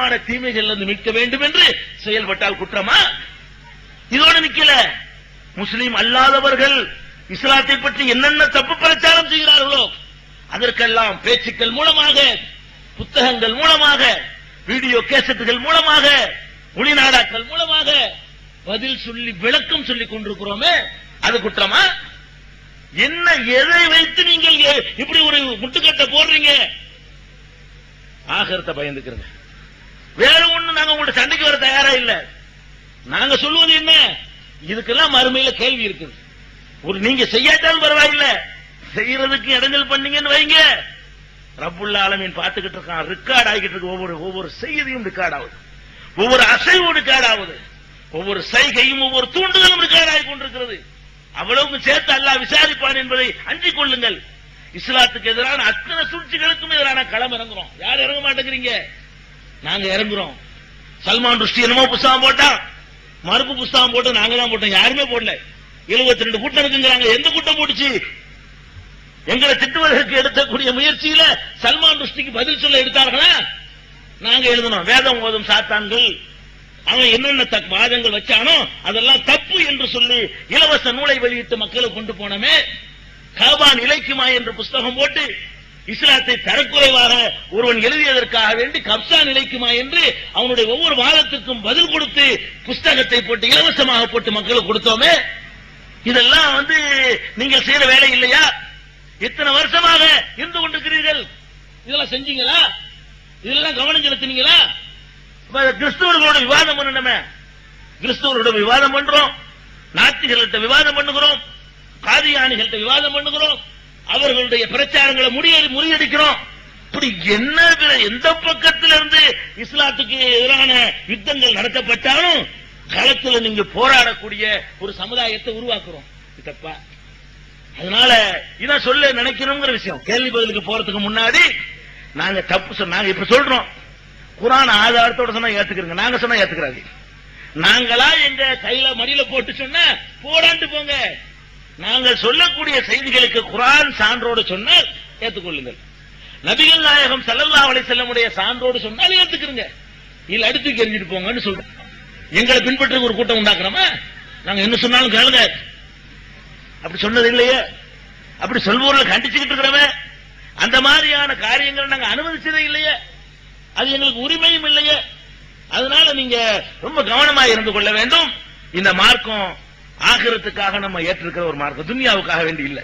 பயங்கரமான தீமைகள் இருந்து மீட்க வேண்டும் என்று செயல்பட்டால் குற்றமா? இதோட நிக்கல. முஸ்லீம் அல்லாதவர்கள் இஸ்லாத்தை பற்றி என்னென்ன தப்பு பிரச்சாரம் செய்கிறார்களோ அதற்கெல்லாம் பேச்சுக்கள் மூலமாக புத்தகங்கள் மூலமாக வீடியோ கேசட்டுகள் மூலமாக ஒளிநாடாக்கள் மூலமாக பதில் சொல்லி விளக்கம் சொல்லிக் கொண்டிருக்கிறோமே அது குற்றமா? என்ன எதை வைத்து நீங்கள் இப்படி ஒரு முட்டுக்கட்டை போடுறீங்க? ஆகரத்தை பயந்துக்கிறேன் வேற ஒண்ணு நாங்க உங்கள்ட்ட சண்டைக்கு வர தயாரா இல்ல. நாங்க சொல்லுவது என்ன? இதுக்கெல்லாம் மறுமையில கேள்வி இருக்குது. ஒரு நீங்க செய்யாட்டாலும் பரவாயில்ல. செய்யறதுக்கு இடைஞ்சல் பண்ணீங்கன்னு வைங்க. ரப்புல்ல ஆலமீன் பார்த்துக்கிட்டு இருக்கான். ரெக்கார்ட் ஆகிட்டு இருக்கு. ஒவ்வொரு ஒவ்வொரு செய்தியும் ரெக்கார்ட் ஆகுது. ஒவ்வொரு அசைவும் ரெக்கார்ட் ஆகுது. ஒவ்வொரு சைகையும் ஒவ்வொரு தூண்டுதலும் ரெக்கார்ட் ஆகி கொண்டிருக்கிறது. அவ்வளவுக்கு சேர்த்து அல்லாஹ் விசாரிப்பான் என்பதை அஞ்சிக் கொள்ளுங்கள். இஸ்லாத்துக்கு எதிரான அத்தனை சூழ்ச்சிகளுக்கும் எதிரான களம் இறங்குறோம். யார் இறங்க மாட்டேங்கிறீங்க? நாங்க இறங்குறோம். சல்மான் ருஷ்டி என்னமோ புஸ்தகம் போட்டான் மறுப்பு புஸ்தகம் போட்டு நாங்க தான் போட்டோம். யாருமே போடல. 72 ரெண்டு கூட்டம் இருக்குங்கிறாங்க. எந்த கூட்டம் போட்டுச்சு? எங்களை திட்டுவதற்கு எடுக்கக்கூடிய முயற்சியில சல்மான் ருஷ்டிக்கு பதில் சொல்ல எடுத்தார்களா? நாங்க எழுதணும். வேதம் ஓதும் சாத்தான்கள். அவன் என்னென்ன வாதங்கள் வச்சானோ அதெல்லாம் தப்பு என்று சொல்லி இலவச நூலை வெளியிட்டு மக்களை கொண்டு போனமே. காபான் இலைக்குமா என்று புஸ்தகம் போட்டு இஸ்லாத்தை தரக்குறைவாக ஒருவன் எழுதியதற்காக வேண்டி கப்சா நிலைக்குமா என்று அவனுடைய ஒவ்வொரு வாதத்துக்கும் பதில் கொடுத்து புஸ்தகத்தை போட்டு இலவசமாக போட்டு மக்களுக்கு கொடுத்தோமே? இதெல்லாம் வந்து நீங்கள் செய்யற வேலை இல்லையா? இத்தனை வருஷமாக இருந்து கொண்டிருக்கிறீர்கள். இதெல்லாம் செஞ்சீங்களா? இதெல்லாம் கவனம் செலுத்தினீங்களா? கிறிஸ்தவர்களோட விவாதம் பண்ணணுமே. கிறிஸ்தவர்களோட விவாதம் பண்றோம். நாத்திகர்கள்ட்ட விவாதம் பண்ணுகிறோம். காதியானிகள்கிட்ட விவாதம் பண்ணுகிறோம். அவர்களுடைய பிரச்சாரங்களை முறியடி முறியடிக்கிறோம். இப்படி என்ன எந்த பக்கத்துல இருந்து இஸ்லாத்துக்கு எதிரான யுத்தங்கள் நடத்தப்பட்டாலும் களத்துல நீங்க போராடக்கூடிய ஒரு சமுதாயத்தை உருவாக்குறோம். தப்பா அதனால இதான் சொல்ல நினைக்கணுங்கிற விஷயம். கேள்வி பதிலுக்கு போறதுக்கு முன்னாடி நாங்க தப்பு நாங்க இப்ப சொல்றோம். குரான் ஆதாரத்தோட சொன்னா ஏத்துக்கிறோங்க. நாங்க சொன்னா ஏத்துக்கிறாங்க நாங்களா எங்க கையில மடியில போட்டு சொன்னா போடாண்டு போங்க. நாங்கள் சொல்லக்கூடிய செய்திகளுக்கு குரான் சான்றோடு சொன்னால் ஏத்துக்கொள்ளுங்கள் நபிகள் நாயகம் ஸல்லல்லாஹு அலைஹி செல்லமுடைய சான்றோடு சொன்னால் ஏத்துக்கிறங்க இல்ல அடுத்து எரிஞ்சிட்டு போங்கன்னு சொல்றோம். எங்களை பின்பற்ற ஒரு கூட்டம் உண்டாக்குறோமா? நாங்க என்ன சொன்னாலும் கேளுங்க. அப்படி சொன்னது இல்லையே. அப்படி சொல்வோர்ல கண்டிச்சுக்கிட்டு இருக்கிறவன். அந்த மாதிரியான காரியங்கள் நாங்க அனுமதிச்சதே இல்லையே. அது எங்களுக்கு உரிமையும் இல்லையே. அதனால நீங்க ரொம்ப கவனமா இருந்து கொள்ள வேண்டும். இந்த மார்க்கம் ஆகிரத்துக்காக நம்ம ஏற்றிருக்கிற ஒரு மார்க்கம். துன்யாவுக்காக வேண்டி இல்ல.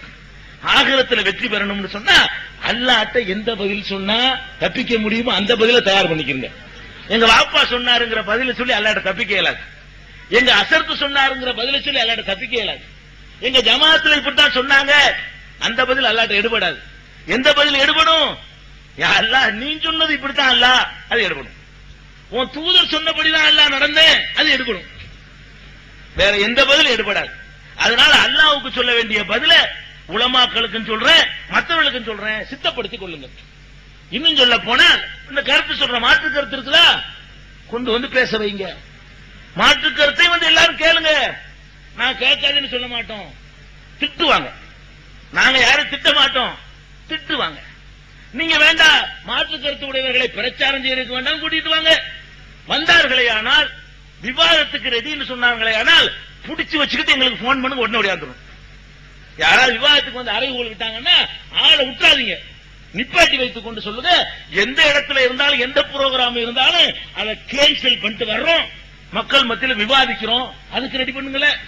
ஆகிரத்துல வெற்றி பெறணும்னு சொன்னா அல்லாட்ட எந்த பதில் சொன்னா தப்பிக்க முடியுமோ அந்த பதில தயார் பண்ணிக்கிறீங்க எங்க வாப்பா சொன்னாருங்கிற பதில சொல்லி அல்லாட்ட தப்பிக்க இயலாது. எங்க அசர்த்து சொன்னாருங்கிற பதில சொல்லி அல்லாட்ட தப்பிக்க இயலாது. எங்க ஜமாத்துல இப்படித்தான் சொன்னாங்க அந்த பதில் அல்லாட்ட எடுபடாது. எந்த பதில் எடுபடும்? யா அல்லாஹ் நீ சொன்னது இப்படித்தான் அல்ல அது எடுபடும். உன் தூதர் சொன்னபடிதான் அல்ல நடந்தேன் அது எடுபடும். வேற எந்த பதிலும் எடுபடாது. அதனால அல்லாவுக்கு சொல்ல வேண்டிய பதில உலமாக்களுக்கும் சொல்றேன் மற்றவர்களுக்கும் சொல்றேன். சித்தப்படுத்திக் கொள்ளுங்க இன்னும் சொல்ல போனா இந்த கருத்து சொல்ற மாற்று கருத்து இருக்குதா? கொண்டு வந்து பேச வைங்க. மாற்று கருத்தை வந்து எல்லாரும் கேளுங்க. நான் கேட்காதுன்னு சொல்ல மாட்டோம். திட்டுவாங்க. நாங்க யாரும் திட்ட மாட்டோம். திட்டுவாங்க. நீங்க வேண்டாம் மாற்று கருத்து உடையவர்களை பிரச்சாரம் செய்யறதுக்கு வேண்டாம் கூட்டிட்டு வாங்க. வந்தார்களே ஆனால் விவாதத்துக்கு ரெடின்னு சொன்னாங்களே ஆனால் புடிச்சு வச்சுக்கிட்டு எங்களுக்கு போன் பண்ணி உடனே ஓடியாந்துரும். யாராவது விவாதத்துக்கு வந்து அறைகூல் விட்டாங்கன்னா ஆளை விட்டுறாதீங்க. நிப்பாட்டி வைத்துக் கொண்டு சொல்லுங்க எந்த இடத்துல இருந்தாலும் எந்த ப்ரோக்ராம் இருந்தாலும் அதை கேன்சல் பண்ணிட்டு வர்றோம். மக்கள் மத்தியில விவாதிக்கிறோம். அதுக்கு ரெடி பண்ணுங்களேன்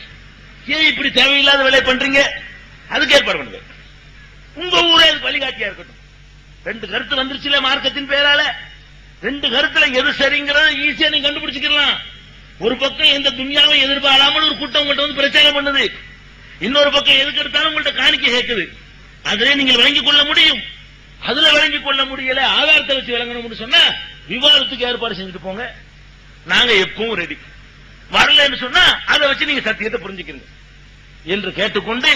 ஏன் இப்படி தேவையில்லாத வேலை பண்றீங்க? அதுக்கு ஏற்பாடு பண்ணுங்க. உங்க ஊரே அது வழிகாட்டியா இருக்கட்டும். ரெண்டு கருத்து வந்துருச்சுல மார்க்கத்தின் பேரால. ரெண்டு கருத்துல எது சரிங்கிறத ஈஸியா நீங்க கண்டுபிடிச்சுக்கலாம் ஒரு பக்கம் எந்த துன்யாவை எதிர்பாராமல் ஒரு கூட்டம் உங்கள்ட்ட வந்து பிரச்சாரம் பண்ணுது. இன்னொரு பக்கம் எதுக்கு எடுத்தாலும் உங்கள்ட்ட காணிக்கை கேட்குது. அதிலே நீங்கள் வழங்கிக் கொள்ள முடியும். அதுல வழங்கிக் கொள்ள முடியல ஆதாரத்தை வச்சு விளங்கணும்னு சொன்னா விவாதத்துக்கு ஏற்பாடு செஞ்சுட்டு போங்க. நாங்க எப்பவும் ரெடி வரலன்னு சொன்னா அதை வச்சு நீங்க சத்தியத்தை புரிஞ்சுக்கிறீங்க. என்று கேட்டுக்கொண்டு